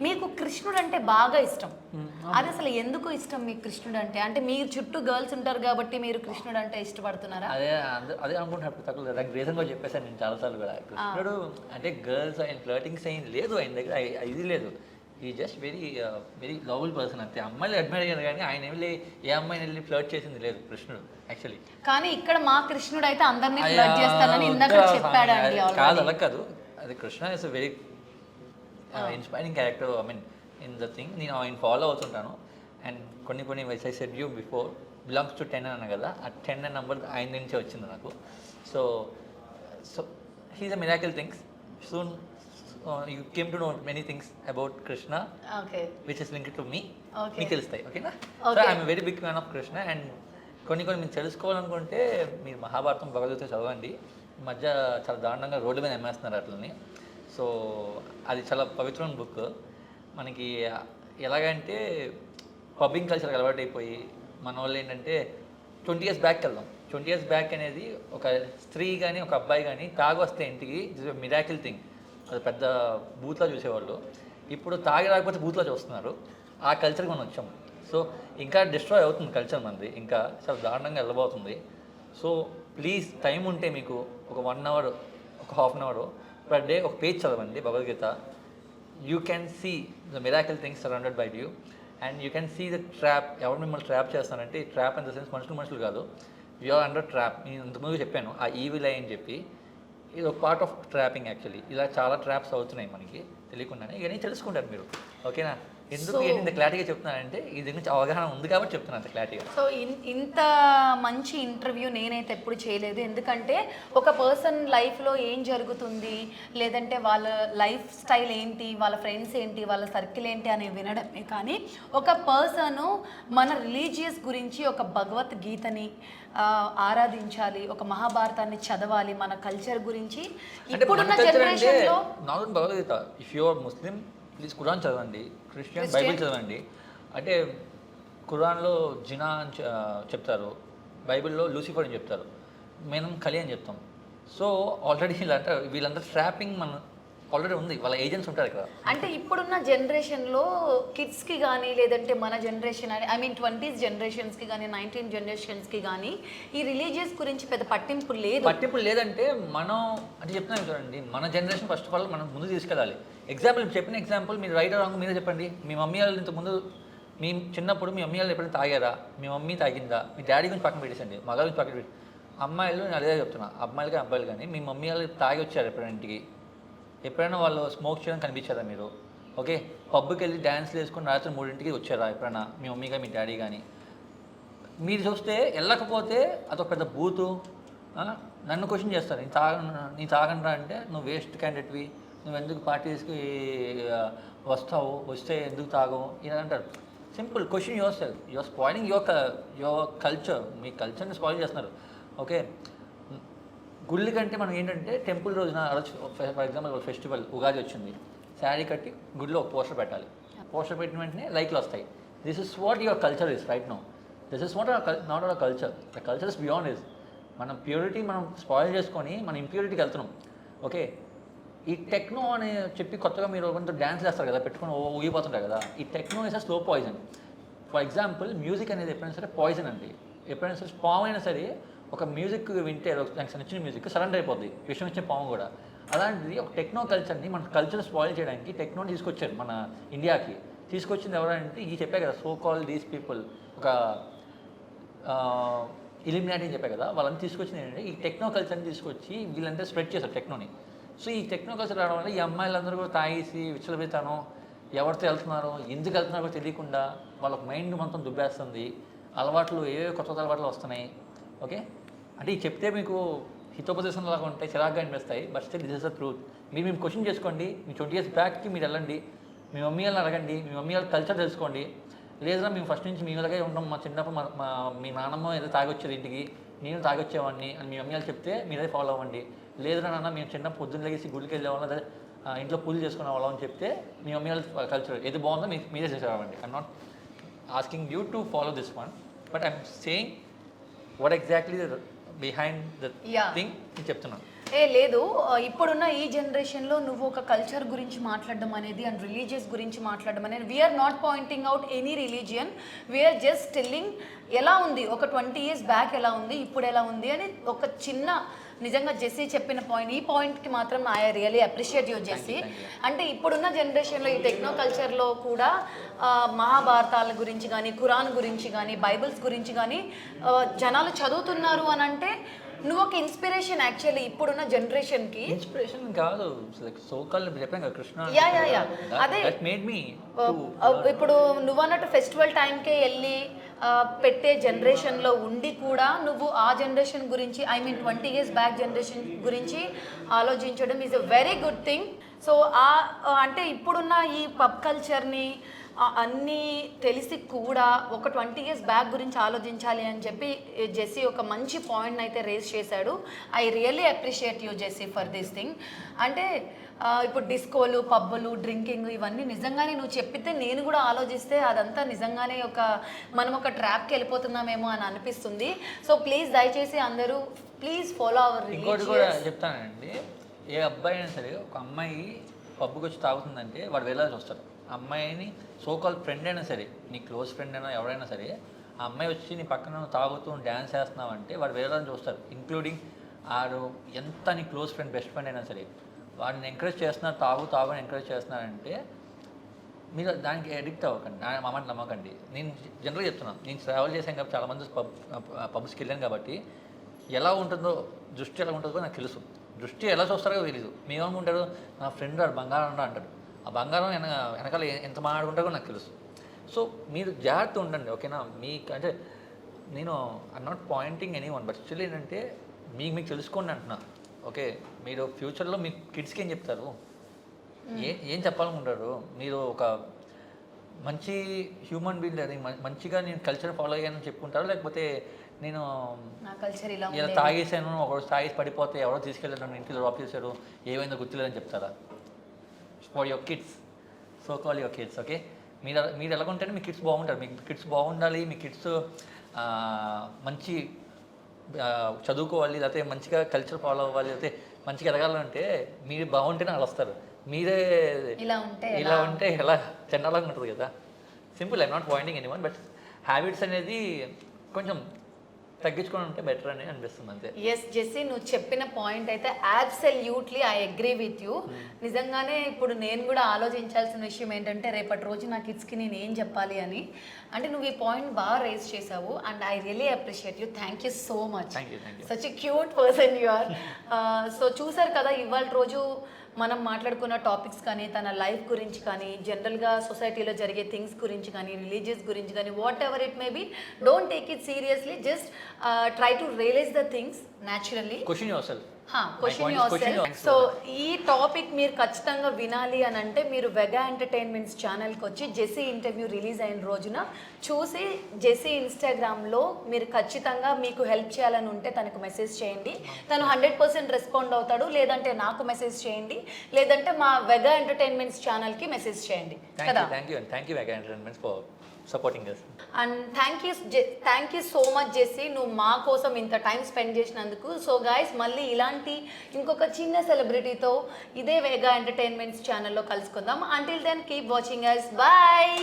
మీకు కృష్ణుడు అంటే బాగా ఇష్టం. అది అసలు ఎందుకు ఇష్టం మీకు కృష్ణుడు అంటే అంటే మీ చుట్టూ గర్ల్స్ ఉంటారు కాబట్టి మీరు కృష్ణుడు అంటే ఇష్టపడుతున్నారా? అదే అంద- అనుకుంటున్నప్పుడు తక్కువ దానికి రీజన్ కూడా చెప్పేశాను నేను చాలాసార్లు కూడా. కృష్ణుడు అంటే గర్ల్స్ ఆయన ఫ్లర్టింగ్స్ ఏం లేదు ఆయన దగ్గర ఇది లేదు. ఈ just very very lovable person అంతే. అమ్మాయిలు అడ్మైర్ అయ్యారు కానీ ఆయన వెళ్ళి ఏ అమ్మాయిని వెళ్ళి ఫ్లర్ట్ చేసింది లేదు కృష్ణుడు యాక్చువల్లీ కానీ ఇక్కడ మా కృష్ణుడు అయితే అందరినీ ఫ్లడ్ చేస్తానని ఇందాక చెప్పాడండి కాదు. అలా కాదు. అది Krishna is very inspiring character I mean in the thing నేను ఆయన ఫాలో అవుతుంటాను. అండ్ కొన్ని కొన్ని ways I said you before belongs to ten అన్న కదా ఆ టెన్ నెంబర్ ఆయన నుంచే వచ్చింది నాకు. So so he's a miracle things soon you came to know many things about Krishna which is link to me. మీకు తెలుస్తాయి ఓకేనా so. I'm very big fan of Krishna and కొన్ని కొన్ని మీరు తెలుసుకోవాలనుకుంటే మీరు మహాభారతం భగవద్గీత చదవండి. మధ్య చాలా దారుణంగా రోడ్డు మీద అమ్మేస్తున్నారు అట్లని. సో అది చాలా పవిత్రమైన బుక్ మనకి ఎలాగంటే పబ్బింగ్ కల్చర్ అలవాటు అయిపోయి మన వాళ్ళు ఏంటంటే ట్వంటీ ఇయర్స్ బ్యాక్ వెళ్దాం ట్వంటీ ఇయర్స్ బ్యాక్ అనేది ఒక స్త్రీ కానీ ఒక అబ్బాయి కానీ తాగి వస్తే ఇంటికి మిరాకిల్ థింగ్ అది పెద్ద బూత్లో చూసేవాళ్ళు. ఇప్పుడు తాగి రాకపోతే బూత్లో చూస్తున్నారు. ఆ కల్చర్కి మనం వచ్చాము సో ఇంకా డిస్ట్రాయ్ అవుతుంది కల్చర్ మనది. ఇంకా చాలా దారుణంగా వెళ్ళబోతుంది. సో ప్లీజ్ టైం ఉంటే మీకు ఒక వన్ అవర్ ఒక half an hour per day ఒక పేజ్ చదవండి Bhagavad Gita. You can see the miracle things surrounded by you and you can see the trap ఎవరు మిమ్మల్ని ట్రాప్ చేస్తానంటే ఈ ట్రాప్ ఇన్ ద సెన్స్ మనుషులు మనుషులు కాదు. యూఆర్ అండర్ ట్రాప్ నేను ఇంతకుముందు చెప్పాను ఆ ఈవిల్ అని చెప్పి. ఇది ఒక పార్ట్ ఆఫ్ ట్రాపింగ్ యాక్చువల్లీ ఇలా చాలా ట్రాప్స్ అవుతున్నాయి మనకి తెలియకుండానే. ఇవన్నీ తెలుసుకుంటారు మీరు. ఓకేనా ఎందుకు ఏంటి ఇంత క్లారిటీగా చెప్తున్నానంటే ఇది గురించి అవగాహన ఉంది కాబట్టి చెప్తున్నాను క్లారిటీగా సో ఇంత మంచి ఇంటర్వ్యూ నేనైతే ఎప్పుడు చేయలేదు. ఎందుకంటే ఒక పర్సన్ లైఫ్లో ఏం జరుగుతుంది లేదంటే వాళ్ళ లైఫ్ స్టైల్ ఏంటి వాళ్ళ ఫ్రెండ్స్ ఏంటి వాళ్ళ సర్కిల్ ఏంటి అని వినడమే. కానీ ఒక పర్సన్ మన రిలీజియస్ గురించి ఒక భగవద్గీతని ఆరాధించాలి ఒక మహాభారతాన్ని చదవాలి మన కల్చర్ గురించి ఇప్పుడున్న జనరేషన్లో not Bhagavad Gita. If you are Muslim please Quran చదవండి. క్రిస్టియన్. బైబిల్ చదవండి. అంటే ఖురాన్లో జినా అని చెప్తారు. బైబిల్లో లూసిఫర్ అని చెప్తారు. మనం కలి అని చెప్తాం. సో ఆల్రెడీ వీళ్ళంతా వీళ్ళంతా ట్రాపింగ్ మన ఆల్రెడీ ఉంది. వాళ్ళ ఏజెంట్స్ ఉంటారు ఇక్కడ. అంటే ఇప్పుడున్న జనరేషన్లో కిడ్స్కి కానీ లేదంటే మన జనరేషన్ ఐ మీన్ ట్వంటీస్ జనరేషన్స్కి కానీ నైన్టీన్ జనరేషన్స్కి కానీ ఈ రిలీజియస్ గురించి పెద్ద పట్టింపు లేదు. పట్టింపు లేదంటే మనం అంటే చెప్తున్నాను చూడండి మన జనరేషన్ ఫస్ట్ ఆఫ్ ఆల్ మనం ముందు తీసుకెళ్ళాలి. ఎగ్జాంపుల్ చెప్పిన ఎగ్జాంపుల్ మీరు రైట్ రాంగ్ మీరే చెప్పండి. మీ మమ్మీ వాళ్ళు ఇంత ముందు మీ చిన్నప్పుడు మీ మమ్మీ వాళ్ళు ఎప్పుడైనా తాగారా? మీ మమ్మీ తాగిందా? మీ డాడీ గురించి పక్కన పెట్టేసండి మగ గురించి పక్కన పెట్టి. అమ్మాయిలు నేను అదే చెప్తున్నా అమ్మాయిలు కానీ అబ్బాయిలు కానీ మీ మమ్మీ వాళ్ళు తాగి వచ్చారు ఎప్పుడైనా ఇంటికి ఎప్పుడైనా వాళ్ళు స్మోక్ చేయడం కనిపించారా మీరు? ఓకే పబ్కి వెళ్ళి డ్యాన్స్ వేసుకుని రాత్రి మూడింటికి వచ్చారా ఎప్పుడైనా? మీ మమ్మీ కానీ మీ డాడీ కానీ మీరు చూస్తే వెళ్ళకపోతే అదొక పెద్ద బూతు. నన్ను క్వశ్చన్ చేస్తారు. నీ తాగ నీ తాగండ్రా అంటే నువ్వు వేస్ట్ క్యాండిడేట్వి నువ్వు ఎందుకు పార్టీస్కి వస్తావు? వస్తే ఎందుకు తాగవు? ఇలా అంటారు. Simple question your self your spoiling your your culture మీ కల్చర్ని స్పాయిల్ చేస్తున్నారు. ఓకే గుళ్ళు కంటే మనం ఏంటంటే టెంపుల్ రోజున ఫర్ ఎగ్జాంపుల్ ఫెస్టివల్ ఉగాది వచ్చింది శారీ కట్టి గుడిలో ఒక పోస్టర్ పెట్టాలి. పోస్టర్ పెట్టిన వెంటనే లైక్లు వస్తాయి. This is what your culture is right no this is what not our culture the culture is beyond is మనం ప్యూరిటీ మనం స్పాయిల్ చేసుకొని మన ఇంప్యూరిటీకి వెళ్తున్నాం. ఓకే ఈ టెక్నో అని చెప్పి కొత్తగా మీరు కొంత డ్యాన్స్ చేస్తారు కదా పెట్టుకొని ఊగిపోతుంటారు కదా ఈ techno is a slow poison for example music అనేది ఎప్పుడైనా సరే పాయిజన్ అండి. ఎప్పుడైనా సరే పాము అయినా సరే ఒక మ్యూజిక్ వింటే నాకు నచ్చిన మ్యూజిక్ సరెండర్ అయిపోద్ది. విషయం వచ్చిన పాము కూడా. అలాంటిది ఒక టెక్నో కల్చర్ని మన కల్చర్ స్పాయిల్ చేయడానికి టెక్నోని తీసుకొచ్చారు మన ఇండియాకి. తీసుకొచ్చింది ఎవరంటే ఈ చెప్పే కదా సో కాల్ దీస్ పీపుల్ ఒక ఇలిమినాటి అని చెప్పే కదా వాళ్ళని తీసుకొచ్చింది ఏంటంటే ఈ టెక్నో కల్చర్ని తీసుకొచ్చి వీళ్ళంతా స్ప్రెడ్ చేశారు టెక్నోని సో ఈ టెక్నో కల్చర్ రావడం వల్ల ఈ అమ్మాయిలందరూ కూడా తాగేసి విచ్చలబెత్తాను ఎవరితో వెళ్తున్నారో ఎందుకు వెళ్తున్నారో తెలియకుండా వాళ్ళ మైండ్ మొత్తం దుబ్బేస్తుంది. అలవాట్లు ఏవే కొత్త కొత్త అలవాట్లు వస్తున్నాయి. ఓకే? అంటే ఇది చెప్తే మీకు హితోపదేశం లాగా ఉంటాయి చిరాగ్గా అనిపిస్తాయి but still this is the truth మీరు మేము క్వశ్చన్ చేసుకోండి మీ ట్వంటీ ఇయర్స్ బ్యాక్కి మీరు వెళ్ళండి మీ మమ్మీ వాళ్ళని అడగండి మీ మమ్మీ వాళ్ళ కల్చర్ తెలుసుకోండి. లేదా మేము ఫస్ట్ నుంచి మీ ఇలాగే ఉంటాం మా చిన్నప్పుడు మా మీ నాన్నమ్మ ఏదో తాగొచ్చేది ఇంటికి నేను తాగొచ్చేవాడిని అని మీ మమ్మీ వాళ్ళు చెప్తే మీరే ఫాలో అవ్వండి. లేదా నాన్న మేము చిన్న పొద్దున్న లెగేసి గుడికి వెళ్ళేవాళ్ళం అదే ఇంట్లో పూజలు చేసుకునే వాళ్ళం అని చెప్తే మీ మమ్మీ వాళ్ళ కల్చర్ ఏది బాగుందో మీ మీరే చేసేవాళ్ళండి I'm not asking you to follow this one but I'm saying what exactly behind the. Thing నేను చెప్తున్నాను. ఏ లేదు. ఇప్పుడున్న ఈ జనరేషన్లో నువ్వు ఒక కల్చర్ గురించి మాట్లాడడం అనేది అండ్ రిలీజియస్ గురించి మాట్లాడడం అనేది we're not pointing out any religion we're just telling ఎలా ఉంది? ఒక ట్వంటీ ఇయర్స్ బ్యాక్ ఎలా ఉంది? ఇప్పుడు ఎలా ఉంది? అని ఒక చిన్న నిజంగా జెస్సీ చెప్పిన పాయింట్ ఈ పాయింట్కి మాత్రం I really appreciate you Jessie అంటే ఇప్పుడున్న జనరేషన్లో ఈ టెక్నో కల్చర్లో కూడా మహాభారతాల గురించి కానీ ఖురాన్ గురించి కానీ బైబిల్స్ గురించి కానీ జనాలు చదువుతున్నారు అని అంటే నువ్వు ఒక ఇన్స్పిరేషన్ యాక్చువల్లీ ఇప్పుడున్న జనరేషన్కి ఇన్స్పిరేషన్ కాదు లైక్ సోకాల్ చెప్పాను కదా కృష్ణ Yeah, yeah, yeah. అదే. దట్ మేడ్ మీ ఇప్పుడు నువ్వు అన్నట్టు ఫెస్టివల్ టైంకే వెళ్ళి పెట్టే జనరేషన్లో ఉండి కూడా నువ్వు ఆ జనరేషన్ గురించి I mean twenty years back generation గురించి ఆలోచించడం is a very good thing so ఆ అంటే ఇప్పుడున్న ఈ పబ్ కల్చర్ని అన్నీ తెలిసి కూడా ఒక ట్వంటీ ఇయర్స్ బ్యాక్ గురించి ఆలోచించాలి అని చెప్పి జెస్సీ ఒక మంచి పాయింట్ అయితే రేస్ చేశాడు. I really appreciate you Jessie for this thing అంటే ఇప్పుడు డిస్కోలు పబ్బులు డ్రింకింగ్ ఇవన్నీ నిజంగానే నువ్వు చెప్పితే నేను కూడా ఆలోచిస్తే అదంతా నిజంగానే ఒక మనం ఒక ట్రాప్కి వెళ్ళిపోతున్నామేమో అని అనిపిస్తుంది. సో ప్లీజ్ దయచేసి అందరూ ప్లీజ్ ఫాలో అవర్ ఇంకోటి కూడా చెప్తానండి. ఏ అబ్బాయి అయినా సరే ఒక అమ్మాయి పబ్బుకి వచ్చి తాగుతుందంటే వాడు వెళ్ళాల్సి వస్తాడు. అమ్మాయిని సోకాల్ ఫ్రెండ్ అయినా సరే నీ క్లోజ్ ఫ్రెండ్ అయినా ఎవరైనా సరే ఆ అమ్మాయి వచ్చి నీ పక్కన తాగుతూ డ్యాన్స్ చేస్తున్నావు అంటే వాడు వెళ్ళాలని చూస్తారు ఇంక్లూడింగ్ ఆడు ఎంత నీ క్లోజ్ ఫ్రెండ్ బెస్ట్ ఫ్రెండ్ అయినా సరే వాడిని ఎంకరేజ్ చేస్తున్నారు తాగు తాగు అని ఎంకరేజ్ చేస్తున్నారంటే మీరు దానికి అడిక్ట్ అవ్వకండి. నా నమ్మకండి. నేను జనరల్గా చెప్తున్నాను. నేను ట్రావెల్ చేశాను కాబట్టి చాలామంది పబ్ పబ్స్కి వెళ్ళాను కాబట్టి ఎలా ఉంటుందో దృష్టి ఎలా ఉంటుందో నాకు తెలుసు. దృష్టి ఎలా చూస్తారో తెలీదు. మేమనుకుంటారు నా ఫ్రెండ్ వాడు బంగారం అంటాడు. ఆ బంగారం వెన వెనకాల ఎంత మాట్లాడుకుంటారో నాకు తెలుసు. సో మీరు జాగ్రత్త ఉండండి ఓకేనా? మీకు అంటే నేను I not pointing any one but still ఏంటంటే మీకు మీకు తెలుసుకోండి అంటున్నా. ఓకే? మీరు ఫ్యూచర్లో మీ కిడ్స్కి ఏం చెప్తారు? ఏ ఏం చెప్పాలనుకుంటారు? మీరు ఒక మంచి హ్యూమన్ బీయింగ్ అది మం- మంచిగా నేను కల్చర్ ఫాలో అయ్యానని చెప్పుకుంటారు? లేకపోతే నేను ఇలా తాగేసాను ఒకరోజు తాగేసి పడిపోతే ఎవరో తీసుకెళ్ళారు నన్ను ఇంటికి డ్రాప్ చేశారు. ఏమైందో గుర్తులేదని చెప్తారా? For your kids so call your kids okay మీరు మీరు ఎలా ఉంటే మీ కిడ్స్ బాగుంటారు. మీ కిడ్స్ బాగుండాలి మీ కిడ్స్ మంచి చదువుకోవాలి లేకపోతే మంచిగా కల్చర్ ఫాలో అవ్వాలి లేకపోతే మంచిగా ఎదగాలంటే మీరు బాగుంటేనే వాళ్ళు వస్తారు మీరే ఇలా ఉంటే ఇలా ఉంటే ఎలా? చండాలంగా ఉంటుంది కదా. Simple I'm not pointing any one but habits అనేది కొంచెం తగ్గించుకొని ఉంటే బెటర్ అని అనిపిస్తుంది అంతే. ఎస్ జెస్సీ నువ్వు చెప్పిన పాయింట్ అయితే absolutely I agree with you నిజంగానే ఇప్పుడు నేను కూడా ఆలోచించాల్సిన విషయం ఏంటంటే రేపటి రోజు నా కిడ్స్కి నేను ఏం చెప్పాలి అని. అంటే నువ్వు ఈ పాయింట్ బాగా రేస్ చేసావు and I really appreciate you thank you so much such cute person you are so చూసారు కదా ఇవాళ రోజు మనం మాట్లాడుకున్న టాపిక్స్ కానీ తన లైఫ్ గురించి కానీ జనరల్గా సొసైటీలో జరిగే థింగ్స్ గురించి కానీ రిలీజియస్ గురించి కానీ whatever it may be don't take it seriously just try to realise the things naturally question yourself question yourself. So ఈ టాపిక్ మీరు ఖచ్చితంగా వినాలి అని అంటే మీరు వెగా ఎంటర్టైన్మెంట్స్ ఛానల్కి వచ్చి జెస్సీ ఇంటర్వ్యూ రిలీజ్ అయిన రోజున చూసి జెస్సీ ఇన్స్టాగ్రామ్లో మీరు ఖచ్చితంగా మీకు హెల్ప్ చేయాలని ఉంటే తనకు మెసేజ్ చేయండి. తను హండ్రెడ్ పర్సెంట్ రెస్పాండ్ అవుతాడు లేదంటే నాకు మెసేజ్ చేయండి లేదంటే మా వెగా ఎంటర్టైన్మెంట్స్ ఛానల్కి మెసేజ్ చేయండి. కదా? Thank you thank you Vega Entertainments for supporting చేస్తాను and thank you thank you so much చేసి నువ్వు మా కోసం ఇంత టైం స్పెండ్ చేసినందుకు. సో గాయస్ మళ్ళీ ఇలాంటి ఇంకొక చిన్న సెలబ్రిటీతో ఇదే వేగా ఎంటర్టైన్మెంట్స్ ఛానల్లో కలుసుకుందాం. Until then keep watching us bye